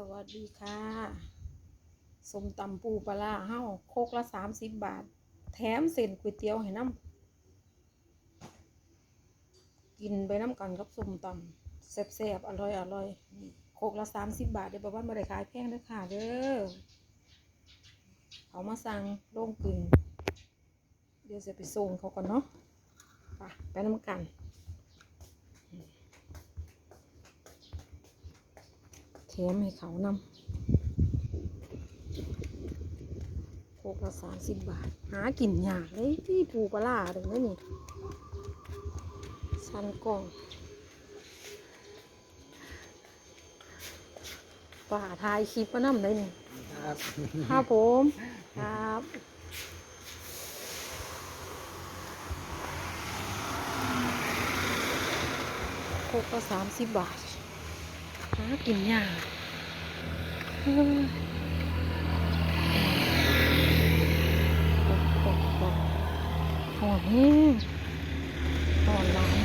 สวัสดีค่ะสมตำปูปลาเฮ้าโคกละสามสิบบาท แถมเส้นก๋วยเตี๋ยวให้น้ำกินไปน้ำกันกับสมตำแซ่บๆอร่อยอร่อยโคกละสามสิบบาทเดี๋ยวบอกว่าไม่ได้ขายแพงเด้อค่ะเด้อเขามาสั่งโล่งกึ่งเดี๋ยวจะไปส่งเขาก่อนเนาะไปไปน้ำกัน ถมให้เขานำโคกละสามสิบบาท หากินยากเลยที่ปูปลาร้าเดี๋ยวนี้นี่สันกล่องป่าทายคลิปมานำได้นี่ครับครับผมครับโคกละสามสิบบาทหา กินยาโอ้โหโอ้โหหอนแห้งหอนร้าน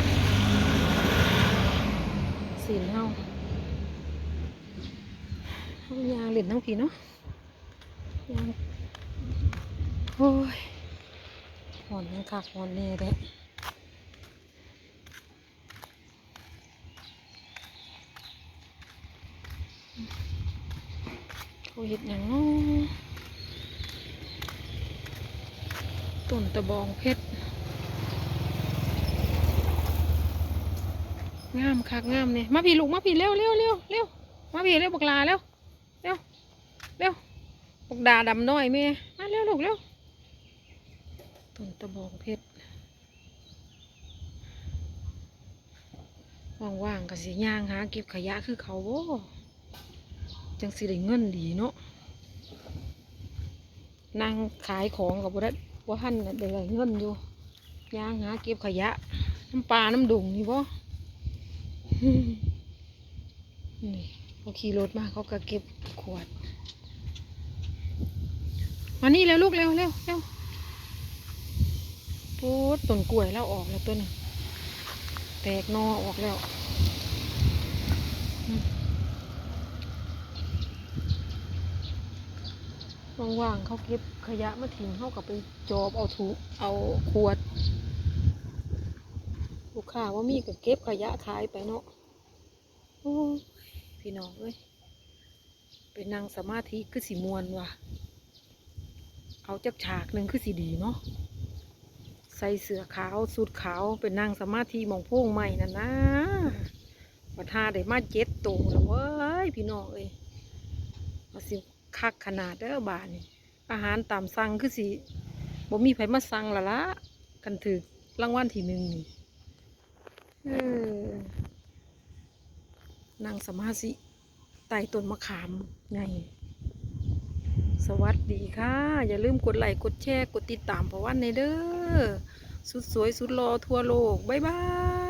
สินเฮาเฮายางเล่นทั้งผีเนาะยางโอ้ยหอนยังคักหอนแน่เด้ เขาเห็ดอย่างน้อต้นตะบองเพชรงามคักงามเนี่ยมาพี่ลูกมาพี่เร็วเร็วเร็วเร็วมาพี่เร็วบักลาเร็วเร็วเร็วบักดาดำน้อยแม่มาเร็วลูกเร็วต้นตะบองเพชรว่างๆก็สิย่างหาเก็บขยะคือเขาโว้ จังสิได้เงินดีเนาะนางขายของกับบ่ได้บ่ทันน่ะได้เงินอยู่ย่างหาเก็บขยะ น้ำปลาน้ำดุงนี่บ่นี่เขาขี่รถมาเขาก็เก็บขวดมานี่เร็วลูกเร็วเร็วเร็วปูดต้นกล้วยแล้วออกแล้วต้นแตกหนอออกแล้ว ว่างๆเขาเก็บขยะมาทิ้งเขากับไปจอบเอาถุงเอาขวด ลูกค้าว่ามีก็เก็บขยะขายไปเนาะพี่น้องเอ้ยไปนั่งสมาธิคือสีมวนว่ะ เอาจักฉากหนึ่งคือสีดีเนาะใส่เสื้อขาวสูทขาวไปนั่งสมาธิมองโพ่งใหม่นั่นนะวัทาได้มาเจ็ดโตวแล้วเว้ยพี่น้องเอ้ยเอาสิ คักขนาดเด้อบานนี่อาหารตามสั่งคือสิบ่มีไผมาสั่งละละกันถือรางวัลที่หนึ่งนี่นั่งสมาธิใต้ต้นมะขามไงสวัสดีค่ะ อย่าลืมกดไลค์กดแชร์ กดติดตามเพราะวันในเด้อสุดสวยสุดรอทั่วโลก บ๊ายบาย